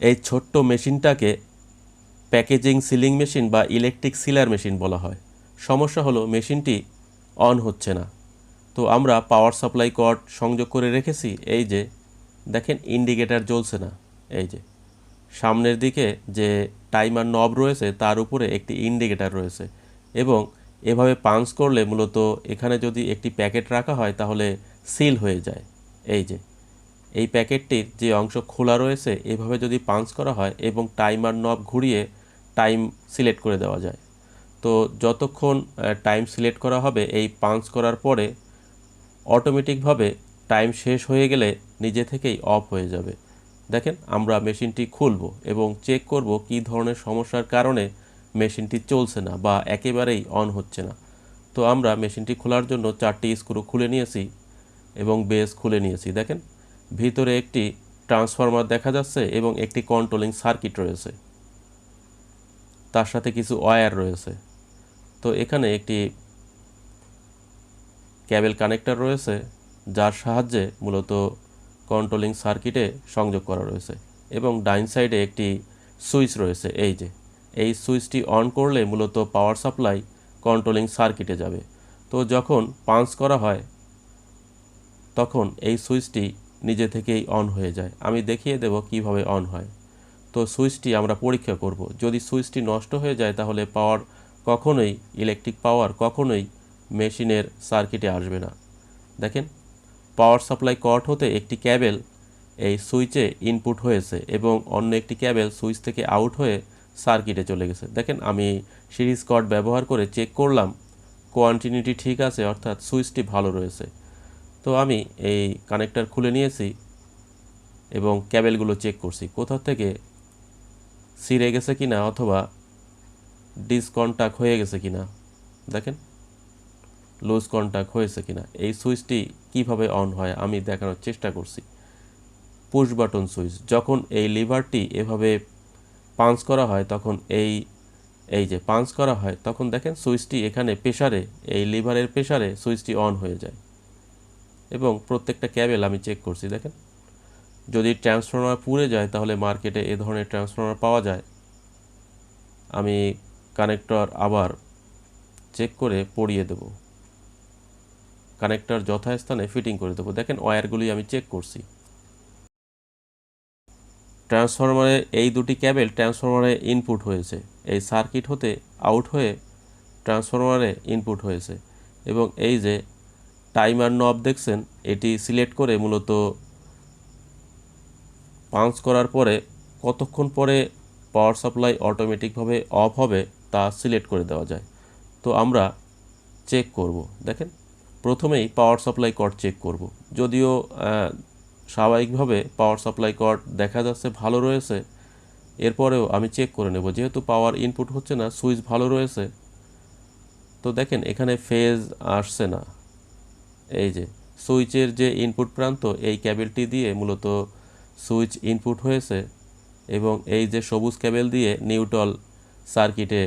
এই ছোট্ট মেশিনটাকে প্যাকেজিং সিলিং মেশিন বা ইলেকট্রিক সিলার মেশিন বলা হয়। সমস্যা হলো মেশিনটি অন হচ্ছে না। তো আমরা পাওয়ার সাপ্লাই কর্ড সংযোগ করে রেখেছি, এই যে দেখেন ইন্ডিকেটার জ্বলছে না, এই যে। সামনের দিকে যে টাইমার নব রয়েছে, তার উপরে একটি ইন্ডিকেটার রয়েছে এবং এভাবে পাঞ্চ করলে মূলত এখানে যদি একটি প্যাকেট রাখা হয়, তাহলে সিল হয়ে যায়, এই যে। এই প্যাকেটটির যে অংশ খোলা রয়েছে, এভাবে যদি পাঞ্চ করা হয় এবং টাইমার নব ঘুরিয়ে টাইম সিলেক্ট করে দেওয়া যায়। তো যতক্ষণ টাইম সিলেক্ট করা হবে, এই পাঞ্চ করার পরে অটোমেটিকভাবে টাইম শেষ হয়ে গেলে নিজে থেকেই অফ হয়ে যাবে। দেখেন, আমরা মেশিনটি খুলব এবং চেক করব কী ধরনের সমস্যার কারণে মেশিনটি চলছে না বা একেবারেই অন হচ্ছে না। তো আমরা মেশিনটি খোলার জন্য চারটি স্ক্রু খুলে নিয়েছি এবং বেস খুলে নিয়েছি। দেখেন ভিতরে একটি ট্রান্সফরমার দেখা যাচ্ছে এবং একটি কন্ট্রোলিং সার্কিট রয়েছে। তার সাথে কিছু ওয়্যার রয়েছে। তো এখানে একটি ক্যাবেল কানেক্টর রয়েছে, যার সাহায্যে মূলত কন্ট্রোলিং সার্কিটে সংযোগ করা রয়েছে এবং ডাইন সাইডে একটি সুইচ রয়েছে, এই যে। এই সুইচটি অন করলে মূলত পাওয়ার সাপ্লাই কন্ট্রোলিং সার্কিটে যাবে। তো যখন পাঞ্চ করা হয়, তখন এই সুইচটি নিজে থেকেই অন হয়ে যায়। আমি দেখিয়ে দেব কীভাবে অন হয়। তো সুইচটি আমরা পরীক্ষা করব। যদি সুইচটি নষ্ট হয়ে যায়, তাহলে পাওয়ার কখনোই ইলেকট্রিক পাওয়ার কখনোই মেশিনের সার্কিটে আসবে না। দেখেন পাওয়ার সাপ্লাই কট হতে একটি ক্যাবেল এই সুইচে ইনপুট হয়েছে এবং অন্য একটি ক্যাবেল সুইচ থেকে আউট হয়ে সার্কিটে চলে গেছে। দেখেন, আমি সিরিজ কট ব্যবহার করে চেক করলাম। কোয়ান্টিনিটি ঠিক আছে, অর্থাৎ সুইচটি ভালো রয়েছে। তো আমি এই কানেক্টার খুলে নিয়েছি এবং ক্যাবেলগুলো চেক করছি। কোথা থেকে ছিঁড়ে গেছে কিনা অথবা ডিসকন্টাক্ট হয়ে গেছে কি না দেখেন লুজ কন্টাক্ট হয়েছে কি না এই সুইচটি কীভাবে অন হয় আমি দেখানোর চেষ্টা করছি। পুশ বাটন সুইচ, যখন এই লিভারটি এভাবে পাঞ্চ করা হয়, তখন এই এই যে পাঞ্চ করা হয়, তখন দেখেন সুইচটি এখানে প্রেসারে এই লিভারের প্রেসারে সুইচটি অন হয়ে যায়। এবং প্রত্যেকটা ক্যাবেল আমি চেক করছি, দেখেন। যদি ট্রান্সফর্মার পুড়ে যায়, তাহলে মার্কেটে এ ধরনের ট্রান্সফর্মার পাওয়া যায়। আমি কানেক্টর আবার চেক করে পড়িয়ে দেব। কানেক্টর যথাস্থানে ফিটিং করে দেবো। দেখেন, ওয়্যারগুলি আমি চেক করছি। ট্রান্সফরমারে এই দুটি ক্যাবেল ট্রান্সফরমারে ইনপুট হয়েছে। এই সার্কিট হতে আউট হয়ে ট্রান্সফরমারে ইনপুট হয়েছে। এবং এই যে টাইমার নব দেখছেন, এটি সিলেক্ট করে মূলত পাঞ্চ করার পরে কতক্ষণ পরে পাওয়ার সাপ্লাই অটোমেটিকভাবে অফ হবে তা সিলেক্ট করে দেওয়া যায়। তো আমরা চেক করব, দেখেন, প্রথমেই পাওয়ার সাপ্লাই কর্ড চেক করব। যদিও স্বাভাবিকভাবে পাওয়ার সাপ্লাই কর্ড দেখা যাচ্ছে ভালো রয়েছে, এরপরেও আমি চেক করে নেব। যেহেতু পাওয়ার ইনপুট হচ্ছে না, সুইচ ভালো রয়েছে, তো দেখেন, এখানে ফেজ আসছে না। এই যে, সুইচের যে ইনপুট প্রান্ত, এই ক্যাবেলটি দিয়ে মূলত সুইচ ইনপুট হয়েছে এবং এই যে সবুজ ক্যাবেল দিয়ে নিউটল সার্কিটে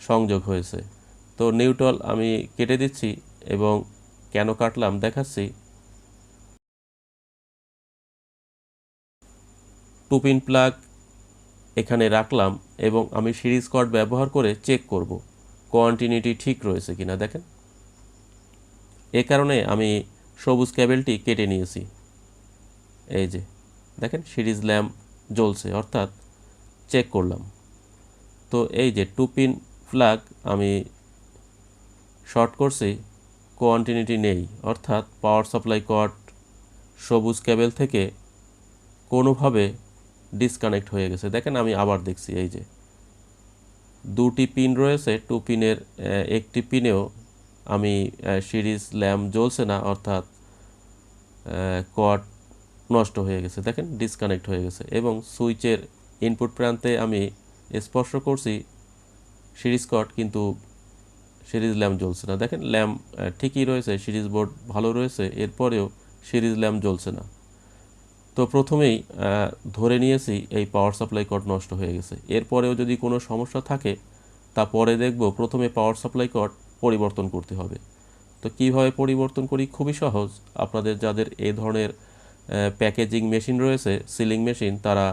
সংযোগ হয়েছে। তো নিউটল আমি কেটে দিচ্ছি এবং কেন কাটলাম দেখাচ্ছি। টু পিন প্লাগ এখানে রাখলাম এবং আমি সিরিজ কর্ড ব্যবহার করে চেক করব। কোয়ান্টিনিটি ঠিক রয়েছে কিনা দেখেন। এ কারণে আমি সবুজ ক্যাবেলটি কেটে নিয়েছি। এই যে, দেখেন সিরিজ ল্যাম্প জ্বলছে, অর্থাৎ চেক করলাম। তো এই যে টু পিন প্লাগ আমি শর্ট করছি, কোয়ান্টিনিটি নেই, অর্থাৎ পাওয়ার সাপ্লাই কট সবুজ ক্যাবেল থেকে কোনোভাবে ডিসকানেক্ট হয়ে গেছে। দেখেন আমি আবার দেখছি, এই যে দুটি পিন রয়েছে, টু পিনের একটি পিনেও আমি সিরিজ ল্যাম্প জ্বলছে না, অর্থাৎ কট নষ্ট হয়ে গেছে। দেখেন ডিসকানেক্ট হয়ে গেছে। এবং সুইচের ইনপুট প্রান্তে আমি স্পর্শ করছি, সিরিজ কট কিন্তু সিরিজ ল্যাম্প জ্বলছে না। দেখেন, ল্যাম্প ঠিকই রয়েছে, সিরিজ বোর্ড ভালো রয়েছে, এরপরেও সিরিজ ল্যাম্প জ্বলছে না। তো প্রথমেই ধরে নিয়েছি, এই পাওয়ার সাপ্লাই কট নষ্ট হয়ে গেছে। এরপরেও যদি কোনো সমস্যা থাকে, তা পরে দেখব। প্রথমে পাওয়ার সাপ্লাই কট পরিবর্তন করতে হবে। তো কীভাবে পরিবর্তন করি? খুবই সহজ। আপনাদের যাদের এই ধরনের প্যাকেজিং মেশিন রয়েছে সিলিং মেশিন তারা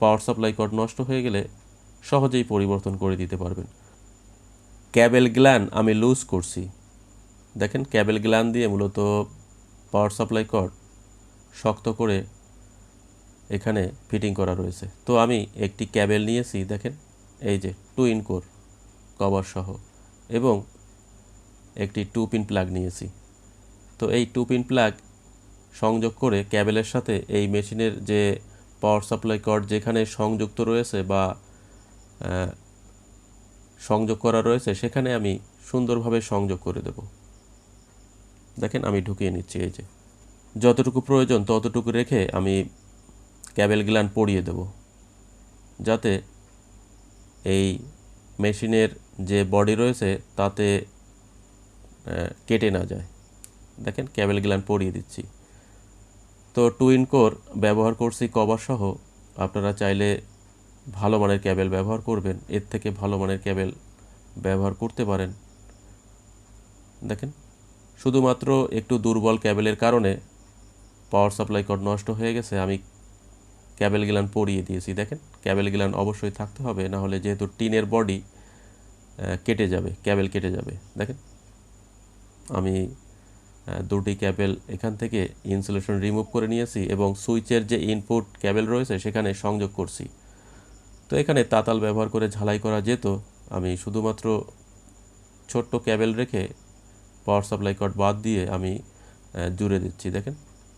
পাওয়ার সাপ্লাই কর্ড নষ্ট হয়ে গেলে সহজেই পরিবর্তন করে দিতে পারবেন। ক্যাবেল গ্ল্যান আমি লুজ করছি। দেখেন ক্যাবেল গ্ল্যান দিয়ে মূলত পাওয়ার সাপ্লাই কর্ড শক্ত করে এখানে ফিটিং করা রয়েছে। তো আমি একটি ক্যাবেল নিয়েছি, দেখেন, এই যে টু ইন কোর কভার সহ। এবং একটি টু পিন প্লাগ নিয়েছি। তো এই টু পিন প্লাগ সংযোগ করে ক্যাবেলের সাথে এই মেশিনের যে পাওয়ার সাপ্লাই কর্ড যেখানে সংযুক্ত রয়েছে বা সংযোগ করা রয়েছে, সেখানে আমি সুন্দরভাবে সংযোগ করে দেব। দেখেন আমি ঢুকিয়ে নিচ্ছি এই যে। যতটুকু প্রয়োজন ততটুকু রেখে আমি ক্যাবেল গ্ল্যান্ড পরিয়ে দেব। যাতে এই মেশিনের যে বডি রয়েছে তাতে কেটে না যায়। দেখেন ক্যাবেল গ্ল্যান্ড পরিয়ে দিচ্ছি। তো টুইন কোর ব্যবহার করছি কভার সহ। আপনারা চাইলে ভালো মানের ক্যাবেল ব্যবহার করবেন। এর থেকে ভালো মানের ক্যাবেল ব্যবহার করতে পারেন। দেখেন, শুধুমাত্র একটু দুর্বল ক্যাবেলের কারণে পাওয়ার সাপ্লাই কর্ড নষ্ট হয়ে গেছে। আমি ক্যাবেল গিলান পরিয়ে দিয়েছি। দেখেন ক্যাবেল গিলান অবশ্যই থাকতে হবে না হলে যেহেতু টিনের বডি কেটে যাবে, ক্যাবেল কেটে যাবে। দেখেন, আমি দুটি ক্যাবেল এখান থেকে ইনসুলেশন রিমুভ করে নিয়েছি এবং সুইচের যে ইনপুট ক্যাবেল রয়েছে সেখানে সংযোগ করছি। তো এখানে তাতাল ব্যবহার করে ঝালাই করা যেত। আমি শুধুমাত্র ছোট্ট ক্যাবেল রেখে পাওয়ার সাপ্লাই কর্ড বাদ দিয়ে আমি জুড়ে দিচ্ছি। দেখেন,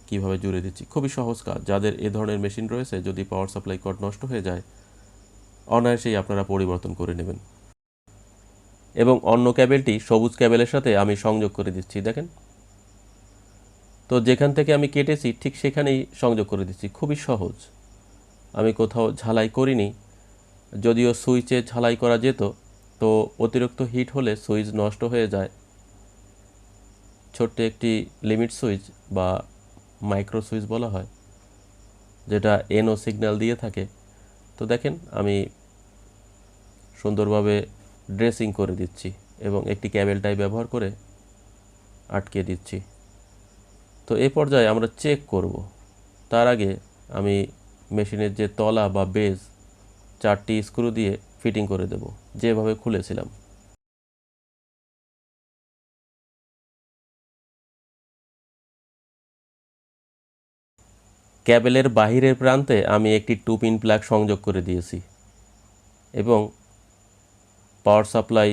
কীভাবে জুড়ে দিচ্ছি। খুবই সহজ কাজ। যাদের এ ধরনের মেশিন রয়েছে, যদি পাওয়ার সাপ্লাই কর্ড নষ্ট হয়ে যায়, অনায়াসেই আপনারা পরিবর্তন করে নেবেন। এবং অন্য ক্যাবেলটি সবুজ ক্যাবেলের সাথে আমি সংযোগ করে দিচ্ছি, দেখেন। তো যেখান থেকে আমি কেটেছি, ঠিক সেখানেই সংযোগ করে দিচ্ছি। খুবই সহজ। আমি কোথাও ঝালাই করিনি। যদিও সুইচে ঝালাই করা যেত, তো অতিরিক্ত হিট হলে সুইচ নষ্ট হয়ে যায়। ছোট্ট একটি লিমিট সুইচ বা মাইক্রো সুইচ বলা হয়, যেটা এনও সিগন্যাল দিয়ে থাকে। তো দেখেন, আমি সুন্দরভাবে ড্রেসিং করে দিচ্ছি এবং একটি ক্যাবেল টাই ব্যবহার করে আটকে দিচ্ছি। তো এ পর্যায়ে আমরা চেক করব। তার আগে আমি মেশিনের যে তলা বা বেজ, চারটি স্ক্রু দিয়ে ফিটিং করে দেব, যেভাবে খুলেছিলাম। ক্যাবেলের বাহিরের প্রান্তে আমি একটি টু পিন প্লাগ সংযোগ করে দিয়েছি এবং পাওয়ার সাপ্লাই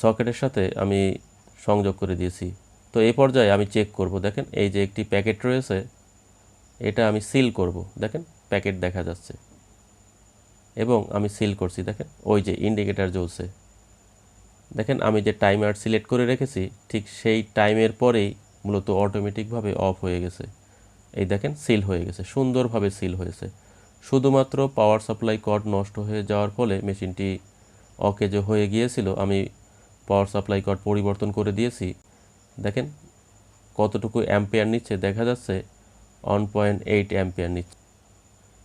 সকেটের সাথে আমি সংযোগ করে দিয়েছি। তো এই পর্যায়ে আমি চেক করব, দেখেন এই যে একটি প্যাকেট রয়েছে, এটা আমি সিল করব, দেখেন প্যাকেট দেখা যাচ্ছে। এবং আমি সিল করছি, দেখেন ওই যে ইন্ডিকেটার জ্বলছে। দেখেন আমি যে টাইমার সিলেক্ট করে রেখেছি, ঠিক সেই টাইমের পরেই মূলত অটোমেটিকভাবে অফ হয়ে গেছে। এই দেখেন সিল হয়ে গেছে, সুন্দরভাবে সিল হয়েছে। শুধুমাত্র পাওয়ার সাপ্লাই কর্ড নষ্ট হয়ে যাওয়ার ফলে মেশিনটি অকেজো হয়ে গিয়েছিল। আমি পাওয়ার সাপ্লাই কর্ড পরিবর্তন করে দিয়েছি। দেখেন কতটুকু অ্যাম্পিয়ার নিচ্ছে। দেখা যাচ্ছে ওয়ান পয়েন্ট এইট অ্যাম্পিয়ার নিচ্ছে।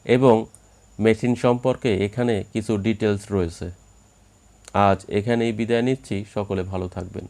এবং মেশিন সম্পর্কে এখানে কিছু ডিটেলস রয়েছে। আজ এখানেই বিদায় নিচ্ছি। সকলে ভালো থাকবেন।